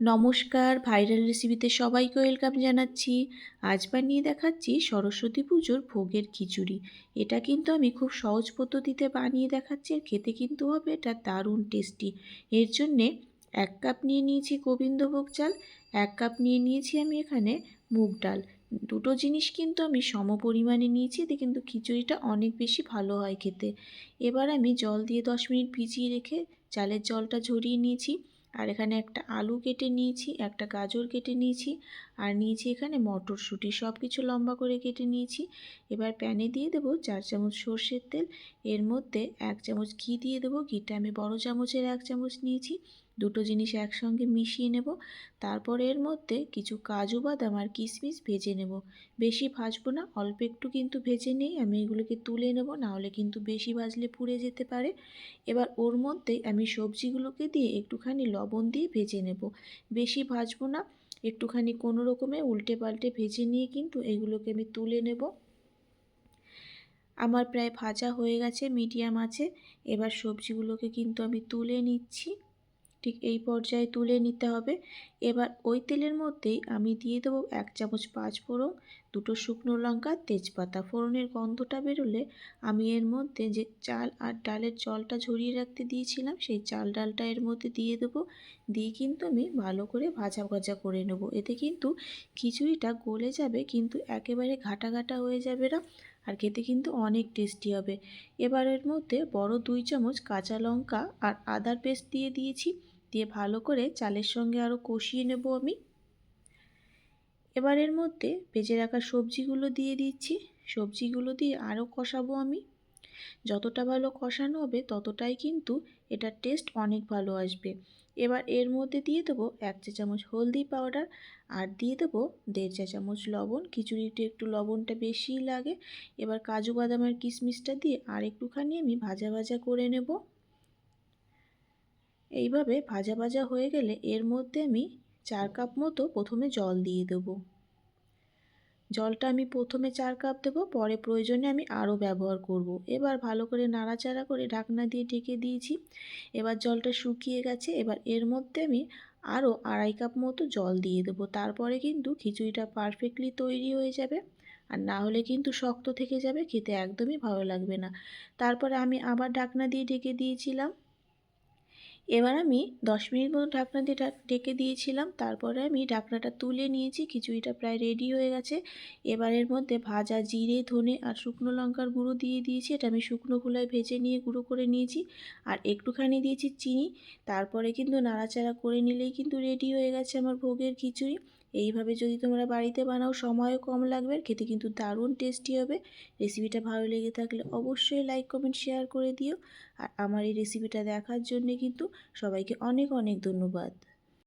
নমস্কার ভাইরাল রেসিপিতে সবাইকে ওয়েলকাম জানাচ্ছি। আজ বানিয়ে দেখাচ্ছি সরস্বতী পুজোর ভোগের খিচুড়ি। এটা কিন্তু আমি খুব সহজ পদ্ধতিতে বানিয়ে দেখাচ্ছি, আর খেতে কিন্তু হবে এটা দারুণ টেস্টি এর জন্যে এক কাপ নিয়ে নিয়েছি গোবিন্দভোগ চাল, এক কাপ নিয়ে নিয়েছি আমি এখানে মুগ ডাল। দুটো জিনিস কিন্তু আমি সম পরিমাণে নিয়েছি, এতে কিন্তু খিচুড়িটা অনেক বেশি ভালো হয় খেতে। এবার আমি জল দিয়ে দশ মিনিট ভিজিয়ে রেখে চালের জলটা ঝরিয়ে নিয়েছি। আর এখানে একটা আলু কেটে নিয়েছি, একটা গাজর কেটে নিয়েছি, আর নিয়েছি এখানে মটরশুঁটি। সব কিছু লম্বা করে কেটে নিয়েছি। এবার প্যানে দিয়ে দেবো চার চামচ সর্ষের তেল। এর মধ্যে এক চামচ ঘি দিয়ে দেবো। ঘিটা আমি বড় চামচের এক চামচ নিয়েছি। দুটো জিনিস একসঙ্গে মিশিয়ে নেব। তারপর এর মধ্যে কিছু কাজু বাদাম আর কিশমিশ ভেজে নেব। বেশি ভাজবো না, অল্প একটু কিন্তু ভেজে নেই আমি এগুলোকে তুলে নেব নাহলে কিন্তু বেশি ভাজলে পুড়ে যেতে পারে। এবার ওর মধ্যে আমি সবজিগুলোকে দিয়ে একটুখানি লবণ দিয়ে ভেজে নেব। বেশি ভাজবো না, একটুখানি কোনো রকমে উল্টে পাল্টে ভেজে নিয়ে কিন্তু এগুলোকে আমি তুলে নেব। আমার প্রায় ভাজা হয়ে গেছে, মিডিয়াম আছে। এবার সবজিগুলোকে কিন্তু আমি তুলে নিচ্ছি। ঠিক এই পর্যায়ে তুলে নিতে হবে। এবার ওই তেলের মধ্যেই আমি দিয়ে দেবো এক চামচ পাঁচ ফোড়ন, দুটো শুকনো লঙ্কা, তেজপাতা। ফোড়নের গন্ধটা বেরোলে আমি এর মধ্যে যে চাল আর ডালের জলটা ঝরিয়ে রাখতে দিয়েছিলাম, সেই চাল ডালটা এর মধ্যে দিয়ে দেবো। দিয়ে কিন্তু আমি ভালো করে ভাজা ভাজা করে নেব। এতে কিন্তু খিচুড়িটা গলে যাবে, কিন্তু একেবারে ঘাটা ঘাটা হয়ে যাবে না আর খেতে কিন্তু অনেক টেস্টি হবে। এবার এর মধ্যে বড় দুই চামচ কাঁচা লঙ্কা আর আদার পেস্ট দিয়ে দিয়েছি। দিয়ে ভালো করে চালের সঙ্গে আরও কষিয়ে নেব আমি। এবার এর মধ্যে ভেজে রাখা সবজিগুলো দিয়ে দিচ্ছি। সবজিগুলো দিয়ে আরও কষাবো আমি। যতটা ভালো কষানো হবে ততটাই কিন্তু এটার টেস্ট অনেক ভালো আসবে। এবার এর মধ্যে দিয়ে দেবো এক চা চামচ হলদি পাউডার আর দিয়ে দেবো দেড় চা চামচ লবণ। খিচুড়িতে একটু লবণটা বেশিই লাগে। এবার কাজু বাদাম আর কিশমিশটা দিয়ে আর একটুখানি আমি ভাজা ভাজা করে নেব। এইভাবে ভাজা ভাজা হয়ে গেলে এর মধ্যে আমি চার কাপ মতো প্রথমে জল দিয়ে দেবো। জলটা আমি প্রথমে চার কাপ দেবো, পরে প্রয়োজনে আমি আরও ব্যবহার করব। এবার ভালো করে নাড়াচাড়া করে ঢাকনা দিয়ে ঢেকে দিয়েছি। এবার জলটা শুকিয়ে গেছে, এবার এর মধ্যে আমি আরও আড়াই কাপ মতো জল দিয়ে দেবো। তারপরে কিন্তু খিচুড়িটা পারফেক্টলি তৈরি হয়ে যাবে। আর না হলে কিন্তু শক্ত থেকে যাবে, খেতে একদমই ভালো লাগবে না। তারপরে আমি আবার ঢাকনা দিয়ে ঢেকে দিয়েছিলাম। এবার আমি দশ মিনিট মতো ঢাকনা দিয়ে ডেকে দিয়েছিলাম, তারপরে আমি ঢাকনাটা তুলে নিয়েছি, খিচুড়িটা প্রায় রেডি হয়ে গেছে। এবারের মধ্যে ভাজা জিরে, ধনে আর শুকনো লঙ্কার গুঁড়ো দিয়ে দিয়েছি, এটা আমি শুকনো খোলায় ভেজে নিয়ে গুঁড়ো করে নিয়েছি। আর একটুখানি দিয়েছি চিনি, তারপরে কিন্তু নাড়াচাড়া করে নিলেই কিন্তু রেডি হয়ে গেছে আমার ভোগের খিচুড়ি। এইভাবে যদি তোমরা বাড়িতে বানাও, সময়ও কম লাগবে, আর খেতে কিন্তু দারুণ টেস্টি হবে। রেসিপিটা ভালো লেগে থাকলে অবশ্যই লাইক কমেন্ট শেয়ার করে দিও। আর আমার এই রেসিপিটা দেখার জন্যে কিন্তু সবাইকে অনেক অনেক ধন্যবাদ।